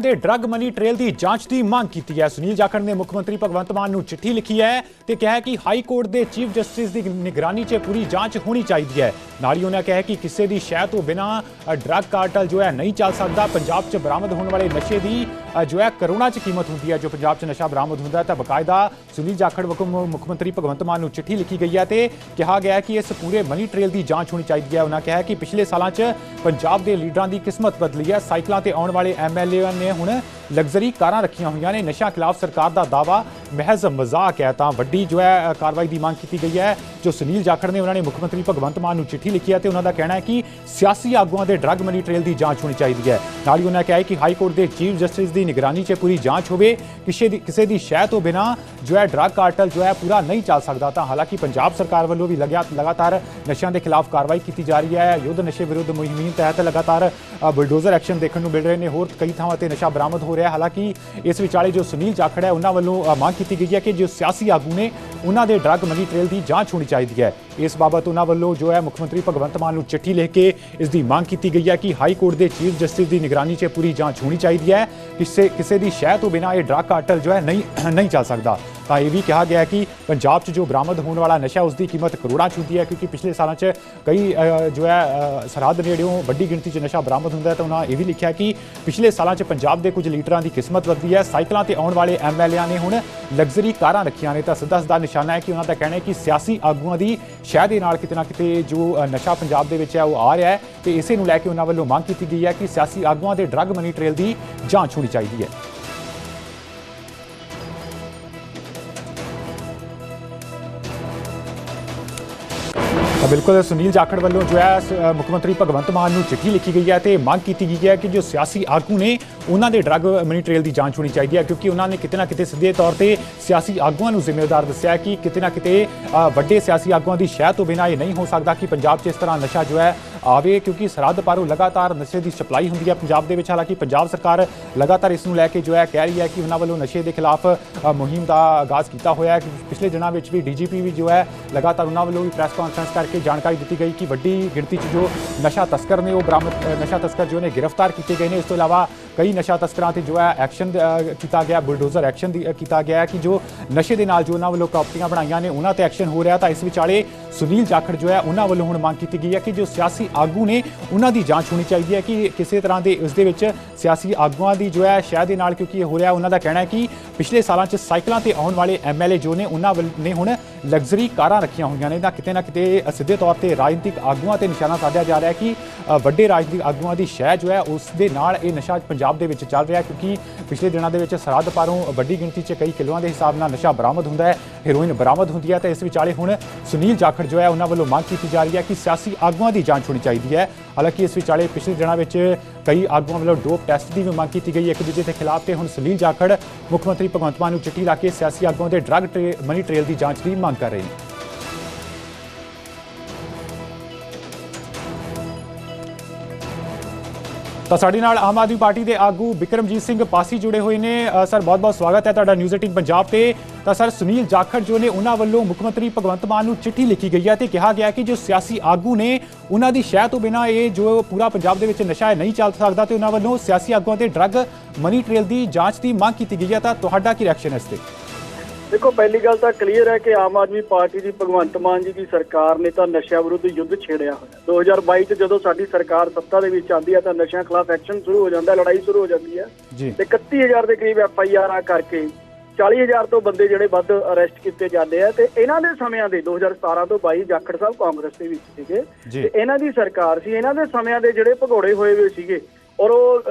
ਦੇ drug money trail ਦੀ ਜਾਂਚ ਦੀ ਮੰਗ ਕੀਤੀ ਹੈ। ਸੁਨੀਲ ਜਾਖੜ ਨੇ ਮੁੱਖ ਮੰਤਰੀ ਭਗਵੰਤ ਮਾਨ ਨੂੰ ਚਿੱਠੀ ਲਿਖੀ ਹੈ ਤੇ ਕਿਹਾ ਕਿ ਹਾਈ ਕੋਰਟ ਦੇ ਚੀਫ ਜਸਟਿਸ ਦੀ ਨਿਗਰਾਨੀ 'ਚ ਪੂਰੀ ਜਾਂਚ ਹੋਣੀ ਚਾਹੀਦੀ ਹੈ। ਨਾਲ ਹੀ ਉਹਨਾਂ ਕਿਹਾ ਕਿ ਕਿਸੇ ਦੀ ਸ਼ਹਿ ਤੋਂ ਬਿਨਾ ਡਰੱਗ ਕਾਰਟਲ ਜੋ ਹੈ ਨਹੀਂ ਚੱਲ ਸਕਦਾ। ਪੰਜਾਬ 'ਚ ਬਰਾਮਦ ਹੋਣ ਵਾਲੇ ਨਸ਼ੇ ਦੀ ਜੋ ਹੈ ਕਰੋੜਾਂ 'ਚ ਕੀਮਤ ਹੁੰਦੀ ਹੈ। ਜੋ ਪੰਜਾਬ 'ਚ ਨਸ਼ਾ ਬਰਾਮਦ ਹੁੰਦਾ ਤਾਂ ਬਕਾਇਦਾ ਸੁਨੀਲ ਜਾਖੜ ਵੱਲੋਂ ਮੁੱਖ ਮੰਤਰੀ ਭਗਵੰਤ ਮਾਨ ਨੂੰ ਚਿੱਠੀ ਲਿਖੀ ਗਈ ਹੈ ਤੇ ਕਿਹਾ ਗਿਆ ਕਿ ਇਸ ਪੂਰੇ ਮਨੀ ਟ੍ਰੇਲ ਦੀ ਜਾਂਚ ਹੋਣੀ ਚਾਹੀਦੀ ਹੈ। ਉਹਨਾਂ ਕਿਹਾ ਕਿ ਪਿਛਲੇ ਸਾਲਾਂ 'ਚ ਪੰਜਾਬ ਦੇ ਲੀਡਰਾਂ ਦੀ ਕਿਸਮਤ ਬਦਲੀ ਹੈ। ਸਾਈਕਲਾਂ ਤੇ ਆਉਣ ਵਾਲੇ ਐਮਐਲਏ ਨੇ ਹੁਣ ਲਗਜ਼ਰੀ ਕਾਰਾਂ ਰੱਖੀਆਂ ਹੋਈਆਂ ਨੇ ਨਸ਼ਾ ਖਿਲਾਫ ਸਰਕਾਰ ਦਾ ਦਾਵਾ ਮਹਿਜ਼ ਮਜ਼ਾਕ ਹੈ, ਤਾਂ ਵੱਡੀ ਜੋ ਹੈ ਕਾਰਵਾਈ ਦੀ ਮੰਗ ਕੀਤੀ ਗਈ ਹੈ, ਜੋ ਸੁਨੀਲ ਜਾਖੜ ਨੇ ਉਹਨਾਂ ਨੇ ਮੁੱਖ ਮੰਤਰੀ ਭਗਵੰਤ ਮਾਨ ਨੂੰ ਚਿੱਠੀ ਲਿਖੀ ਹੈ ਤੇ ਉਹਨਾਂ ਦਾ ਕਹਿਣਾ ਹੈ ਕਿ ਸਿਆਸੀ ਆਗੂਆਂ ਦੇ ਡਰੱਗ ਮਨੀ ਟ੍ਰੇਲ ਦੀ ਜਾਂਚ ਹੋਣੀ ਚਾਹੀਦੀ ਹੈ। ਨਾਲ ਹੀ ਉਹਨਾਂ ਕਿਹਾ ਹੈ ਕਿ ਹਾਈ ਕੋਰਟ ਦੇ ਚੀਫ ਜਸਟਿਸ ਦੀ ਨਿਗਰਾਨੀ 'ਚ ਪੂਰੀ ਜਾਂਚ ਹੋਵੇ, ਕਿਸੇ ਦੀ ਕਿਸੇ ਦੀ ਸ਼ਹਿ ਤੋਂ ਬਿਨਾ ਜੋ ਹੈ ਡਰੱਗ ਕਾਰਟਲ ਜੋ ਹੈ ਪੂਰਾ ਨਹੀਂ ਚੱਲ ਸਕਦਾ। ਤਾਂ ਹਾਲਾਂਕਿ ਪੰਜਾਬ ਸਰਕਾਰ ਵੱਲੋਂ ਵੀ ਲਗਿਆ, ਲਗਾਤਾਰ ਨਸ਼ਿਆਂ ਦੇ ਖਿਲਾਫ ਕਾਰਵਾਈ ਕੀਤੀ ਜਾ ਰਹੀ ਹੈ। ਯੁੱਧ ਨਸ਼ੇ ਵਿਰੁੱਧ ਮੁਹਿੰਮ ਤਹਿਤ ਲਗਾਤਾਰ ਬੁਲਡੋਜ਼ਰ ਐਕਸ਼ਨ ਦੇਖਣ ਨੂੰ ਮਿਲ ਰਹੇ ਨੇ। ਹੋਰ ਕਈ ਥਾਵਾਂ ਤੇ ਨਸ਼ਾ ਬਰਾਮਦ ਹੋ ਰਿਹਾ ਹਾਲਾਂਕਿ ਇਸ ਵਿਚਾਲੇ ਜੋ ਸੁਨੀਲ ਜਾਖੜ ਹੈ, ਉਹਨਾਂ ਵੱਲੋਂ ਮੰਗ ਕੀਤੀ ਗਈ ਹੈ ਕਿ ਜੋ ਸਿਆਸੀ ਆਗੂ ਨੇ, ਉਹਨਾਂ ਦੇ ਡਰੱਗ ਮਨੀ ਟ੍ਰੇਲ ਦੀ ਜਾਂਚ ਹੋਣੀ ਚਾਹੀਦੀ ਹੈ। ਇਸ ਬਾਬਤ ਉਹਨਾਂ ਵੱਲੋਂ ਜੋ ਹੈ ਮੁੱਖ ਮੰਤਰੀ ਭਗਵੰਤ ਮਾਨ ਨੂੰ ਚਿੱਠੀ ਲਿਖ ਕੇ ਇਸ ਦੀ ਮੰਗ ਕੀਤੀ ਗਈ ਹੈ ਕਿ ਹਾਈ ਕੋਰਟ ਦੇ ਚੀਫ ਜਸਟਿਸ ਦੀ ਨਿਗਰਾਨੀ 'ਚ ਪੂਰੀ ਜਾਂਚ ਹੋਣੀ ਚਾਹੀਦੀ ਹੈ। ਕਿਸੇ ਕਿਸੇ ਦੀ ਸ਼ਹਿ ਤੋਂ ਬਿਨਾਂ ਇਹ ਡਰੱਗ ਕਾਰਟਲ ਜੋ ਹੈ ਨਹੀਂ ਨਹੀਂ ਚੱਲ ਸਕਦਾ। ਤਾਂ ਇਹ ਵੀ ਕਿਹਾ ਗਿਆ ਕਿ ਪੰਜਾਬ 'ਚ ਜੋ ਬਰਾਮਦ ਹੋਣ ਵਾਲਾ ਨਸ਼ਾ ਉਸ ਦੀ ਕੀਮਤ ਕਰੋੜਾਂ 'ਚ ਹੁੰਦੀ ਹੈ, ਕਿਉਂਕਿ ਪਿਛਲੇ ਸਾਲਾਂ 'ਚ ਕਈ ਜੋ ਹੈ ਸਰਹੱਦ ਨੇੜਿਓਂ ਵੱਡੀ ਗਿਣਤੀ 'ਚ ਨਸ਼ਾ ਬਰਾਮਦ ਹੁੰਦਾ ਹੈ, ਤਾਂ ਉਹਨਾਂ ਇਹ ਵੀ ਲਿਖਿਆ ਕਿ ਪਿਛਲੇ ਸਾਲਾਂ 'ਚ ਪੰਜਾਬ ਦੇ ਕੁਝ ਲੀਡਰਾਂ ਦੀ ਕਿਸਮਤ ਬਦਲੀ ਹੈ। ਸਾਈਕਲਾਂ ਤੇ ਆਉਣ ਵਾਲੇ ਐਮਐਲਏਆਂ ਨੇ ਹੁਣ ਲਗਜ਼ਰੀ ਕਾਰਾਂ ਰੱਖੀਆਂ ਨੇ, ਤਾਂ ਸਿੱਧਾ ਸਿੱਧਾ ਨਿਸ਼ਾਨਾ ਹੈ ਕਿ ਉਹਨਾਂ ਦਾ ਕਹਿਣਾ ਹੈ ਕਿ ਸਿਆਸੀ ਆਗੂਆਂ ਦੀ ਸ਼ਹਿ ਦੇ ਨਾਲ ਕਿਤੇ ਨਾ ਕਿਤੇ ਜੋ ਨਸ਼ਾ ਪੰਜਾਬ ਦੇ ਵਿੱਚ ਹੈ, ਉਹ ਆ ਰਿਹਾ ਹੈ ਤੇ ਇਸੇ ਨੂੰ ਲੈ ਕੇ ਉਹਨਾਂ ਵੱਲੋਂ ਮੰਗ ਕੀਤੀ ਗਈ ਹੈ ਕਿ ਸਿਆਸੀ ਆਗੂਆਂ ਦੇ ਡਰੱਗ ਮਨੀ ਟ੍ਰੇਲ ਦੀ ਜਾਂਚ ਹੋਣੀ ਚਾਹੀਦੀ ਹੈ। ਬਿਲਕੁਲ ਸੁਨੀਲ ਜਾਖੜ ਵੱਲੋਂ ਜੋ ਹੈ ਮੁੱਖ ਮੰਤਰੀ ਭਗਵੰਤ ਮਾਨ ਨੂੰ ਚਿੱਠੀ ਲਿਖੀ ਗਈ ਹੈ ਤੇ ਮੰਗ ਕੀਤੀ ਗਈ ਹੈ ਕਿ ਜੋ ਸਿਆਸੀ ਆਗੂ ਨੇ, ਉਹਨਾਂ ਦੇ ਡਰੱਗ ਮਨੀ ਟ੍ਰੇਲ ਦੀ ਜਾਂਚ ਹੋਣੀ ਚਾਹੀਦੀ ਹੈ, ਕਿਉਂਕਿ ਉਹਨਾਂ ਨੇ ਕਿਤੇ ਨਾ ਕਿਤੇ ਸਿੱਧੇ ਤੌਰ ਤੇ ਸਿਆਸੀ ਆਗੂਆਂ ਨੂੰ ਜ਼ਿੰਮੇਵਾਰ ਦੱਸਿਆ ਕਿ ਕਿਤੇ ਨਾ ਕਿਤੇ ਵੱਡੇ ਸਿਆਸੀ ਆਗੂਆਂ ਦੀ ਸ਼ਹਿ ਤੋਂ ਬਿਨਾਂ ਇਹ ਨਹੀਂ ਹੋ ਸਕਦਾ ਕਿ ਪੰਜਾਬ 'ਚ ਇਸ ਤਰ੍ਹਾਂ ਨਸ਼ਾ ਜੋ ਹੈ ਆਵੇ ਕਿਉਂਕਿ ਸਰਹੱਦ ਪਾਰੋਂ ਲਗਾਤਾਰ ਨਸ਼ੇ ਦੀ ਸਪਲਾਈ ਹੁੰਦੀ ਹੈ ਪੰਜਾਬ ਦੇ ਵਿੱਚ। ਹਾਲਾਂਕਿ ਪੰਜਾਬ ਸਰਕਾਰ ਲਗਾਤਾਰ ਇਸ ਨੂੰ ਲੈ ਕੇ ਜੋ ਹੈ ਕਹਿ ਰਹੀ ਹੈ ਕਿ ਉਹਨਾਂ ਵੱਲੋਂ ਨਸ਼ੇ ਦੇ ਖਿਲਾਫ ਮੁਹਿੰਮ ਦਾ ਆਗਾਜ਼ ਕੀਤਾ ਹੋਇਆ ਹੈ। ਪਿਛਲੇ ਦਿਨਾਂ ਵਿੱਚ ਵੀ ਡੀਜੀਪੀ ਵੀ ਜੋ ਹੈ ਲਗਾਤਾਰ ਉਹਨਾਂ ਵੱਲੋਂ ਵੀ ਪ੍ਰੈਸ ਕਾਨਫਰੰਸ ਕਰਕੇ ਜਾਣਕਾਰੀ ਦਿੱਤੀ ਗਈ ਕਿ ਵੱਡੀ ਗਿਣਤੀ 'ਚ ਜੋ ਨਸ਼ਾ ਤਸਕਰ ਨੇ ਉਹ ਬਰਾਮਦ ਨਸ਼ਾ ਤਸਕਰ ਜੋ ਨੇ ਗ੍ਰਿਫਤਾਰ ਕੀਤੇ ਗਏ ਨੇ। ਇਸ ਤੋਂ ਇਲਾਵਾ ਕਈ ਨਸ਼ਾ ਤਸਕਰਾਂ ਤੇ ਜੋ ਹੈ ਐਕਸ਼ਨ ਕੀਤਾ ਗਿਆ ਬੁਲਡੋਜ਼ਰ ਐਕਸ਼ਨ ਦੀ- ਕੀਤਾ ਗਿਆ ਕਿ ਜੋ ਨਸ਼ੇ ਦੇ ਨਾਲ ਜੋ ਉਹਨਾਂ ਵੱਲੋਂ ਪ੍ਰਾਪਰਟੀਆਂ ਬਣਾਈਆਂ ਨੇ, ਉਹਨਾਂ ਤੇ ਐਕਸ਼ਨ ਹੋ ਰਿਹਾ ਤਾਂ ਇਸ ਵਿਚਾਲੇ ਸੁਨੀਲ ਜਾਖੜ ਜੋ ਹੈ ਉਹਨਾਂ ਵੱਲੋਂ ਹੁਣ ਮੰਗ ਕੀਤੀ ਗਈ ਹੈ ਕਿ ਜੋ ਸਿਆਸੀ ਆਗੂ ਨੇ, ਉਹਨਾਂ ਦੀ ਜਾਂਚ ਹੋਣੀ ਚਾਹੀਦੀ ਹੈ ਕਿ ਕਿਸੇ ਤਰ੍ਹਾਂ ਦੇ ਇਸ ਦੇ ਵਿੱਚ ਸਿਆਸੀ ਆਗੂਆਂ ਦੀ ਜੋ ਹੈ ਸ਼ਹਿ ਦੇ ਨਾਲ ਕਿਉਂਕਿ ਇਹ ਹੋ ਰਿਹਾ, ਉਹਨਾਂ ਦਾ ਕਹਿਣਾ ਹੈ ਕਿ ਪਿਛਲੇ ਸਾਲਾਂ 'ਚ ਸਾਈਕਲਾਂ ਤੇ ਆਉਣ ਵਾਲੇ ਐਮਐਲਏ ਜੋ ਨੇ, ਉਹਨਾਂ ਵੱਲ- ਨੇ ਹੁਣ ਲਗਜ਼ਰੀ ਕਾਰਾਂ ਰੱਖੀਆਂ ਹੋਈਆਂ ਨੇ। ਤਾਂ ਕਿਤੇ ਨਾ ਕਿਤੇ ਸਿੱਧੇ ਤੌਰ ਤੇ ਰਾਜਨੀਤਿਕ ਆਗੂਆਂ ਤੇ ਨਿਸ਼ਾਨਾ ਸਾਧਿਆ ਜਾ ਰਿਹਾ ਹੈ ਕਿ ਵੱਡੇ ਰਾਜਨੀਤਿਕ ਆਗੂਆਂ ਦੀ ਸ਼ਹਿ ਜੋ ਹੈ, ਉਸ ਦੇ ਨਾਲ ਇਹ ਨਸ਼ਾ ਪੰਜਾਬ ਦੇ ਵਿੱਚ ਚੱਲ ਰਿਹਾ ਕਿਉਂਕਿ ਪਿਛਲੇ ਦਿਨਾਂ ਦੇ ਵਿੱਚ ਸਰਹੱਦ ਪਾਰੋਂ ਵੱਡੀ ਗਿਣਤੀ 'ਚ ਕਈ ਕਿਲੋਆਂ ਦੇ ਹਿਸਾਬ ਨਾਲ ਨਸ਼ਾ ਬਰਾਮਦ ਹੁੰਦਾ ਹੈ ਹੈਰੋਇਨ ਬਰਾਮਦ ਹੁੰਦੀ ਹੈ ਤਾਂ ਇਸ ਵਿਚਾਲੇ ਹੁਣ ਸੁਨੀਲ ਜਾਖੜ ਜੋ ਹੈ ਉਹਨਾਂ ਵੱਲੋਂ ਮੰਗ ਕੀਤੀ ਜਾ ਰਹੀ ਹੈ ਕਿ ਸਿਆਸੀ ਆਗੂਆਂ ਦੀ ਜਾਂਚ ਹੋਣੀ ਚਾਹੀਦੀ ਹੈ। ਹਾਲਾਂਕਿ ਇਸ ਵਿਚਾਲੇ ਪਿਛਲੇ ਦਿਨਾਂ ਵਿੱਚ ਕਈ ਆਗੂਆਂ ਵੱਲੋਂ ਡੋਪ ਟੈਸਟ ਦੀ ਵੀ ਮੰਗ ਕੀਤੀ ਗਈ, ਇੱਕ ਦੂਜੇ ਦੇ ਖਿਲਾਫ ਤੇ ਹੁਣ ਸੁਨੀਲ ਜਾਖੜ ਮੁੱਖ ਮੰਤਰੀ ਭਗਵੰਤ ਮਾਨ ਨੂੰ ਚਿੱਠੀ ਲਾ ਕੇ ਸਿਆਸੀ ਆਗੂਆਂ ਦੇ ਡਰੱਗ ਟ੍ਰੇ- ਮਨੀ ਟ੍ਰੇਲ ਦੀ ਜਾਂਚ ਦੀ ਮੰਗ ਕਰ ਰਹੇ ਨੇ। ਤਾਂ ਸਾਡੇ ਨਾਲ ਆਮ ਆਦਮੀ ਪਾਰਟੀ ਦੇ ਆਗੂ ਬਿਕਰਮਜੀਤ ਸਿੰਘ ਪਾਸੀ ਜੁੜੇ ਹੋਏ ਨੇ। ਸਰ ਬਹੁਤ-ਬਹੁਤ ਸਵਾਗਤ ਹੈ ਤੁਹਾਡਾ ਨਿਊਜ਼ 18 ਪੰਜਾਬ ਤੇ। ਤਾਂ ਸਰ, ਸੁਨੀਲ ਜਾਖੜ ਜੋ ਨੇ, ਉਹਨਾਂ ਵੱਲੋਂ ਮੁੱਖ ਮੰਤਰੀ ਭਗਵੰਤ ਮਾਨ ਨੂੰ ਚਿੱਠੀ ਲਿਖੀ ਗਈ ਹੈ ਤੇ ਕਿਹਾ ਗਿਆ ਕਿ ਜੋ ਸਿਆਸੀ ਆਗੂ ਨੇ, ਉਹਨਾਂ ਦੀ ਸ਼ਹਿ ਤੋਂ ਬਿਨਾ ਇਹ ਜੋ ਪੂਰਾ ਪੰਜਾਬ ਦੇ ਵਿੱਚ ਨਸ਼ਾ ਨਹੀਂ ਚੱਲ ਸਕਦਾ ਤੇ ਉਹਨਾਂ ਵੱਲੋਂ ਸਿਆਸੀ ਆਗੂਆਂ 'ਤੇ ਡਰੱਗ, ਮਨੀ ਟ੍ਰੇਲ ਦੀ ਜਾਂਚ ਦੀ ਮੰਗ ਕੀਤੀ ਗਈ ਹੈ। ਤਾਂ ਤੁਹਾਡਾ ਕੀ ਰਿਐਕਸ਼ਨ ਹੈ ਇਸ ਤੇ? ਦੇਖੋ ਪਹਿਲੀ ਗੱਲ ਤਾਂ ਕਲੀਅਰ ਹੈ ਕਿ ਆਮ ਆਦਮੀ ਪਾਰਟੀ ਦੀ ਭਗਵੰਤ ਮਾਨ ਜੀ ਦੀ ਸਰਕਾਰ ਨੇ ਤਾਂ ਨਸ਼ਿਆਂ ਵਿਰੁੱਧ ਯੁੱਧ ਛੇੜਿਆ ਹੋਇਆ 2022 ਚ ਜਦੋਂ ਸਾਡੀ ਸਰਕਾਰ ਸੱਤਾ ਦੇ ਵਿੱਚ ਆਉਂਦੀ ਹੈ ਤਾਂ ਨਸ਼ਿਆਂ ਖਿਲਾਫ ਐਕਸ਼ਨ ਸ਼ੁਰੂ ਹੋ ਜਾਂਦਾ ਲੜਾਈ ਸ਼ੁਰੂ ਹੋ ਜਾਂਦੀ ਹੈ। ਤੇ 31000 ਦੇ ਕਰੀਬ ਐਫ ਆਈ ਆਰ ਆ ਕਰਕੇ 40000 ਤੋਂ ਬੰਦੇ ਜਿਹੜੇ ਵੱਧ ਅਰੈਸਟ ਕੀਤੇ ਜਾਂਦੇ ਆ ਤੇ ਇਹਨਾਂ ਦੇ ਸਮਿਆਂ ਦੇ 2017 ਤੋਂ 22 ਜਾਖੜ ਸਾਹਿਬ ਕਾਂਗਰਸ ਦੇ ਵਿੱਚ ਸੀਗੇ। ਤੇ ਇਹਨਾਂ ਦੀ ਸਰਕਾਰ ਸੀ। ਇਹਨਾਂ ਦੇ ਸਮਿਆਂ ਦੇ ਜਿਹੜੇ ਭਗੌੜੇ ਹੋਏ ਹੋਏ ਸੀਗੇ ਔਰ ਉਹ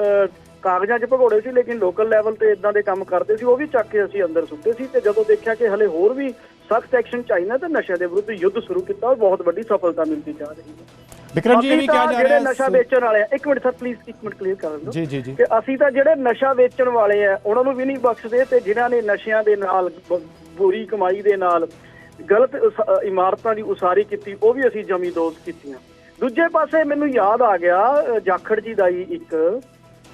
ਕਾਗਜ਼ਾਂ 'ਚ ਭਗੌੜੇ ਸੀ ਲੇਕਿਨ ਲੋਕਲ ਲੈਵਲ ਤੇ ਇਦਾਂ ਦੇ ਕੰਮ ਕਰਦੇ ਸੀ ਉਹ ਵੀ ਚੱਕ ਕੇ ਅਸੀਂ ਅੰਦਰ ਸੁੱਟੇ ਸੀ ਤੇ ਜਦੋਂ ਦੇਖਿਆ ਕਿ ਹਲੇ ਹੋਰ ਵੀ ਸਖਤ ਐਕਸ਼ਨ ਚਾਹੀਦਾ ਤਾਂ ਨਸ਼ਿਆਂ ਦੇ ਵਿਰੁੱਧ ਯੁੱਧ ਸ਼ੁਰੂ ਕੀਤਾ ਔਰ ਬਹੁਤ ਵੱਡੀ ਸਫਲਤਾ ਮਿਲਦੀ ਜਾ ਰਹੀ ਹੈ। ਬਿਕਰਮ ਜੀ ਇਹ ਵੀ ਕਿਹਾ ਜਾ ਰਿਹਾ ਨਸ਼ਾ ਹੈ ਵੇਚਣ ਵਾਲੇ ਆ ਇੱਕ ਮਿੰਟ ਸਰ ਪਲੀਜ਼ ਇੱਕ ਮਿੰਟ ਕਲੀਅਰ ਕਰ ਦਿਓ। ਜੀ ਜੀ ਜੀ। ਕਿ ਅਸੀਂ ਤਾਂ ਜਿਹੜੇ ਨਸ਼ਾ ਵੇਚਣ ਵਾਲੇ ਆ ਉਹਨਾਂ ਨੂੰ ਵੀ ਨਹੀਂ ਬਖਸ਼ਦੇ ਤੇ ਜਿਨ੍ਹਾਂ ਨੇ ਨਸ਼ਿਆਂ ਦੇ ਨਾਲ ਬੁਰੀ ਕਮਾਈ ਦੇ ਨਾਲ ਗਲਤ ਇਮਾਰਤਾਂ ਦੀ ਉਸਾਰੀ ਕੀਤੀ ਉਹ ਵੀ ਅਸੀਂ ਜਮੀ ਦੋਸਤ ਕੀਤੀਆਂ। ਦੂਜੇ ਪਾਸੇ ਮੈਨੂੰ ਯਾਦ ਆ ਗਿਆ ਜਾਖੜ ਜੀ ਦਾ ਹੀ ਇੱਕ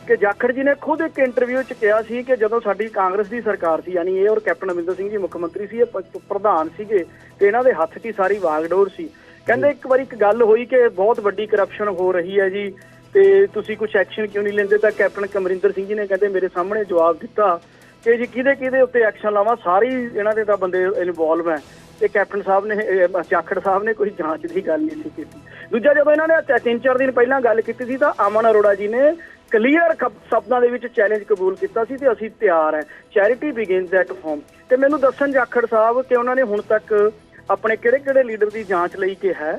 ਕਿ ਜਾਖੜ ਜੀ ਨੇ ਖੁਦ ਇੱਕ ਇੰਟਰਵਿਊ 'ਚ ਕਿਹਾ ਸੀ ਕਿ ਜਦੋਂ ਸਾਡੀ ਕਾਂਗਰਸ ਦੀ ਸਰਕਾਰ ਸੀ ਯਾਨੀ ਇਹ ਔਰ ਕੈਪਟਨ ਅਮਰਿੰਦਰ ਸਿੰਘ ਜੀ ਮੁੱਖ ਮੰਤਰੀ ਸੀ ਇਹ ਪ੍ਰਧਾਨ ਸੀਗੇ ਤੇ ਇਹਨਾਂ ਦੇ ਹੱਥ 'ਚ ਹੀ ਸਾਰੀ ਵਾਗਡੋਰ ਸੀ। ਕਹਿੰਦੇ ਇੱਕ ਵਾਰੀ ਇੱਕ ਗੱਲ ਹੋਈ ਕਿ ਬਹੁਤ ਵੱਡੀ ਕਰਪਸ਼ਨ ਹੋ ਰਹੀ ਹੈ ਜੀ ਤੇ ਤੁਸੀਂ ਕੁਝ ਐਕਸ਼ਨ ਕਿਉਂ ਨਹੀਂ ਲੈਂਦੇ? ਤਾਂ ਕੈਪਟਨ ਕਮਰਿੰਦਰ ਸਿੰਘ ਜੀ ਨੇ ਕਹਿੰਦੇ ਮੇਰੇ ਸਾਹਮਣੇ ਜਵਾਬ ਦਿੱਤਾ ਕਿ ਜੀ ਕਿਹਦੇ ਕਿਹਦੇ ਉੱਤੇ ਐਕਸ਼ਨ ਲਾਵਾਂ? ਸਾਰੀ ਇਹਨਾਂ ਦੇ ਤਾਂ ਬੰਦੇ ਇਨਵੋਲਵ ਹੈ। ਤੇ ਕੈਪਟਨ ਸਾਹਿਬ ਨੇ ਇਹ, ਜਾਖੜ ਸਾਹਿਬ ਨੇ ਕੋਈ ਜਾਂਚ ਦੀ ਗੱਲ ਨਹੀਂ ਸੀ ਕੀਤੀ। ਦੂਜਾ ਜਦੋਂ ਇਹਨਾਂ ਨੇ ਤਿੰਨ ਚਾਰ ਦਿਨ ਪਹਿਲਾਂ ਗੱਲ ਕੀਤੀ ਸੀ ਤਾਂ ਅਮਨ ਅਰੋੜਾ ਜੀ ਨੇ ਕਲੀਅਰ ਸ਼ਬਦਾਂ ਦੇ ਵਿੱਚ ਚੈਲੰਜ ਕਬੂਲ ਕੀਤਾ ਸੀ ਤੇ ਅਸੀਂ ਤਿਆਰ ਹੈ। ਚੈਰਿਟੀ ਬਿਗਿਨਸ ਐਟ ਹੋਮ ਤੇ ਮੈਨੂੰ ਦੱਸਣ ਜਾਖੜ ਸਾਹਿਬ ਕਿ ਉਹਨਾਂ ਨੇ ਹੁਣ ਤੱਕ ਆਪਣੇ ਕਿਹੜੇ ਕਿਹੜੇ ਲੀਡਰ ਦੀ ਜਾਂਚ ਲਈ ਕਿ ਹੈ?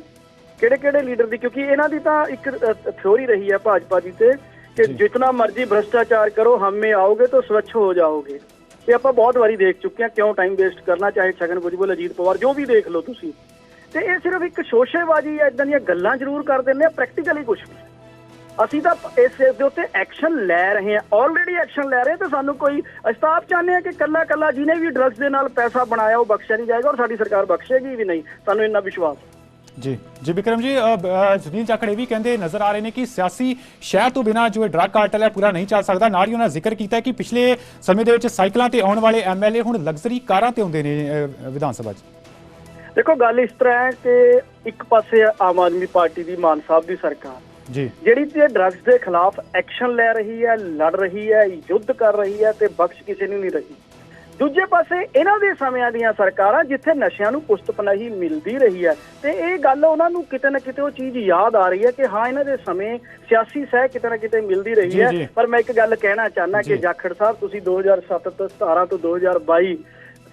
ਕਿਹੜੇ ਕਿਹੜੇ ਲੀਡਰ ਦੀ? ਕਿਉਂਕਿ ਇਹਨਾਂ ਦੀ ਤਾਂ ਇੱਕ ਥਿਉਰੀ ਰਹੀ ਹੈ ਭਾਜਪਾ ਦੀ ਤੇ ਕਿ ਜੀ। ਜਿਤਨਾ ਮਰਜ਼ੀ ਭ੍ਰਸ਼ਟਾਚਾਰ ਕਰੋ ਹਮੇ ਆਓਗੇ ਤਾਂ ਸਵੱਛ ਹੋ ਜਾਓਗੇ। ਇਹ ਆਪਾਂ ਬਹੁਤ ਵਾਰੀ ਦੇਖ ਚੁੱਕੇ ਹਾਂ ਕਿਉਂ ਟਾਈਮ ਵੇਸਟ ਕਰਨਾ ਚਾਹੇ ਛਗਨ ਭੁਜਬਲ ਅਜੀਤ ਪਵਾਰ ਜੋ ਵੀ ਦੇਖ ਲਓ ਤੁਸੀਂ। ਤੇ ਇਹ ਸਿਰਫ ਇੱਕ ਸ਼ੋਸ਼ੇਬਾਜ਼ੀ ਜਾਂ ਇਦਾਂ ਦੀਆਂ ਗੱਲਾਂ ਜ਼ਰੂਰ ਕਰ ਦਿੰਦੇ ਆ ਪ੍ਰੈਕਟੀਕਲੀ ਕੁਝ ਨਹੀਂ ਅਸੀਂ ਤਾਂ ਇਸ ਦੇ ਉੱਤੇ ਐਕਸ਼ਨ ਲੈ ਰਹੇ ਹਾਂ। ਆਲਰੇਡੀ ਐਕਸ਼ਨ ਲੈ ਰਹੇ ਤੇ ਸਾਨੂੰ ਕੋਈ ਅਸੀਂ ਤਾਂ ਆਪ ਚਾਹੁੰਦੇ ਹਾਂ ਕਿ ਕੱਲਾ ਕੱਲਾ ਜਿਹਨੇ ਵੀ ਡਰੱਗਸ ਦੇ ਨਾਲ ਪੈਸਾ ਬਣਾਇਆ ਉਹ ਬਖਸ਼ਿਆ ਨਹੀਂ ਜਾਏਗਾ ਔਰ ਸਾਡੀ ਸਰਕਾਰ ਬਖਸ਼ੇਗੀ ਵੀ ਨਹੀਂ। ਸਾਨੂੰ ਇੰਨਾ ਵਿਸ਼ਵਾਸ ਹੈ। ਜੀ। ਜੀ ਵਿਕਰਮ ਜੀ ਸੁਨੀਲ ਇਹ ਵੀ ਕਹਿੰਦੇ ਨਜ਼ਰ ਆ ਰਹੇ ਨੇ ਕਿ ਸਿਆਸੀ ਸ਼ਹਿਰ ਤੋਂ ਬਿਨਾਂ ਜੋ ਡਰੱਗ ਕਾਰਟਲ ਹੈ ਪੂਰਾ ਨਹੀਂ ਚੱਲ ਸਕਦਾ। ਨਾਲ ਹੀ ਉਹਨਾਂ ਜ਼ਿਕਰ ਕੀਤਾ ਕਿ ਪਿਛਲੇ ਸਮੇਂ ਦੇ ਵਿੱਚ ਸਾਈਕਲਾਂ ਤੇ ਆਉਣ ਵਾਲੇ ਐਮਐਲਏ ਹੁਣ ਲਗਜ਼ਰੀ ਕਾਰਾਂ ਤੇ ਆਉਂਦੇ ਨੇ ਵਿਧਾਨ ਸਭਾ 'ਚ। ਦੇਖੋ ਗੱਲ ਇਸ ਤਰ੍ਹਾਂ ਹੈ ਕਿ ਇੱਕ ਪਾਸੇ ਆਮ ਆਦਮੀ ਪਾਰਟੀ ਦੀ ਮਾਨ ਸਾਹਿਬ ਦੀ ਸਰਕਾਰ ਜਿਹੜੀ ਤੇ ਡਰੱਗਸ ਦੇ ਖਿਲਾਫ ਐਕਸ਼ਨ ਲੈ ਰਹੀ ਹੈ ਲੜ ਰਹੀ ਹੈ ਯੁੱਧ ਕਰ ਰਹੀ ਹੈ ਤੇ ਬਖਸ਼ ਕਿਸੇ ਨੂੰ ਨਹੀਂ ਰਹੀ ਦੂਜੇ ਪਾਸੇ ਇਹਨਾਂ ਦੇ ਸਮਿਆਂ ਦੀਆਂ ਸਰਕਾਰਾਂ ਜਿੱਥੇ ਨਸ਼ਿਆਂ ਨੂੰ ਪੁਸਤ ਪਨਾਹੀ ਮਿਲਦੀ ਰਹੀ ਹੈ ਤੇ ਇਹ ਗੱਲ ਉਹਨਾਂ ਨੂੰ ਕਿਤੇ ਨਾ ਕਿਤੇ ਉਹ ਚੀਜ਼ ਯਾਦ ਆ ਰਹੀ ਹੈ ਕਿ ਹਾਂ ਇਹਨਾਂ ਦੇ ਸਮੇਂ ਸਿਆਸੀ ਸਹਿ ਕਿਤੇ ਨਾ ਕਿਤੇ ਮਿਲਦੀ ਰਹੀ ਹੈ। ਪਰ ਮੈਂ ਇੱਕ ਗੱਲ ਕਹਿਣਾ ਚਾਹਨਾ ਕਿ। ਜਾਖੜ ਸਾਹਿਬ ਤੁਸੀਂ 2007 ਤੋਂ 17 ਤੋਂ 2022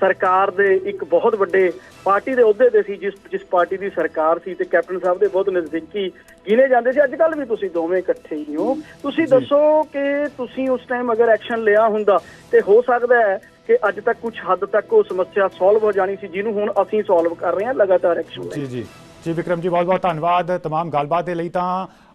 ਸਰਕਾਰ ਦੇ ਇੱਕ ਬਹੁਤ ਵੱਡੇ ਪਾਰਟੀ ਦੇ ਅਹੁਦੇ ਤੇ ਸੀ ਜਿਸ ਜਿਸ ਪਾਰਟੀ ਦੀ ਸਰਕਾਰ ਸੀ ਤੇ ਕੈਪਟਨ ਸਾਹਿਬ ਦੇ ਬਹੁਤ ਨਜ਼ਦੀਕੀ ਗਿਨੇ ਜਾਂਦੇ ਸੀ। ਅੱਜ ਕੱਲ ਵੀ ਤੁਸੀਂ ਦੋਵੇਂ ਇਕੱਠੇ ਹੀ ਹੋ। ਤੁਸੀਂ। ਦੱਸੋ ਕਿ ਤੁਸੀਂ ਉਸ ਟਾਈਮ ਅਗਰ ਐਕਸ਼ਨ ਲਿਆ ਹੁੰਦਾ ਤੇ ਹੋ ਸਕਦਾ ਹੈ ਕਿ ਅੱਜ ਤੱਕ ਕੁਝ ਹੱਦ ਤੱਕ ਉਹ ਸਮੱਸਿਆ ਸੋਲਵ ਹੋ ਜਾਣੀ ਸੀ ਜਿਹਨੂੰ ਹੁਣ ਅਸੀਂ ਸੋਲਵ ਕਰ ਰਹੇ ਹਾਂ ਲਗਾਤਾਰ ਐਕਸ਼ਨ ਜੀ ਜੀ। ਜੀ ਵਿਕਰਮ ਜੀ ਬਹੁਤ ਬਹੁਤ ਧੰਨਵਾਦ तमाम ਗੱਲਬਾਤ ਦੇ ਲਈ ਤਾਂ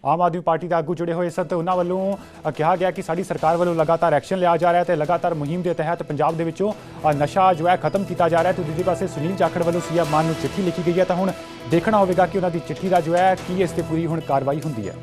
ਆਮ ਆਦਮੀ ਪਾਰਟੀ ਦੇ ਆਗੂ ਜੁੜੇ ਹੋਏ ਸਨ ਤੇ ਉਹਨਾਂ ਵੱਲੋਂ ਅ, ਕਿਹਾ ਗਿਆ ਕਿ ਸਾਡੀ ਸਰਕਾਰ ਵੱਲੋਂ ਲਗਾਤਾਰ ਐਕਸ਼ਨ ਲਿਆ ਜਾ ਰਿਹਾ ਹੈ ਤੇ ਲਗਾਤਾਰ ਮੁਹਿੰਮ ਦੇ ਤਹਿਤ ਪੰਜਾਬ ਦੇ ਵਿੱਚੋਂ ਅ, ਨਸ਼ਾ ਜੋ ਹੈ ਖਤਮ ਕੀਤਾ ਜਾ ਰਿਹਾ ਹੈ ਤੇ ਦੂਜੇ ਪਾਸੇ ਸੁਨੀਲ ਜਾਖੜ ਵੱਲੋਂ ਸੀਐਮ ਮਾਨ ਨੂੰ ਚਿੱਠੀ ਲਿਖੀ ਗਈ ਹੈ ਤਾਂ ਹੁਣ ਦੇਖਣਾ ਹੋਵੇਗਾ ਕਿ ਉਹਨਾਂ ਦੀ ਚਿੱਠੀ ਦਾ ਜੋ ਹੈ ਕੀ ਇਸ ਤੇ ਪੂਰੀ ਹੁਣ ਕਾਰਵਾਈ ਹੁੰਦੀ ਹੈ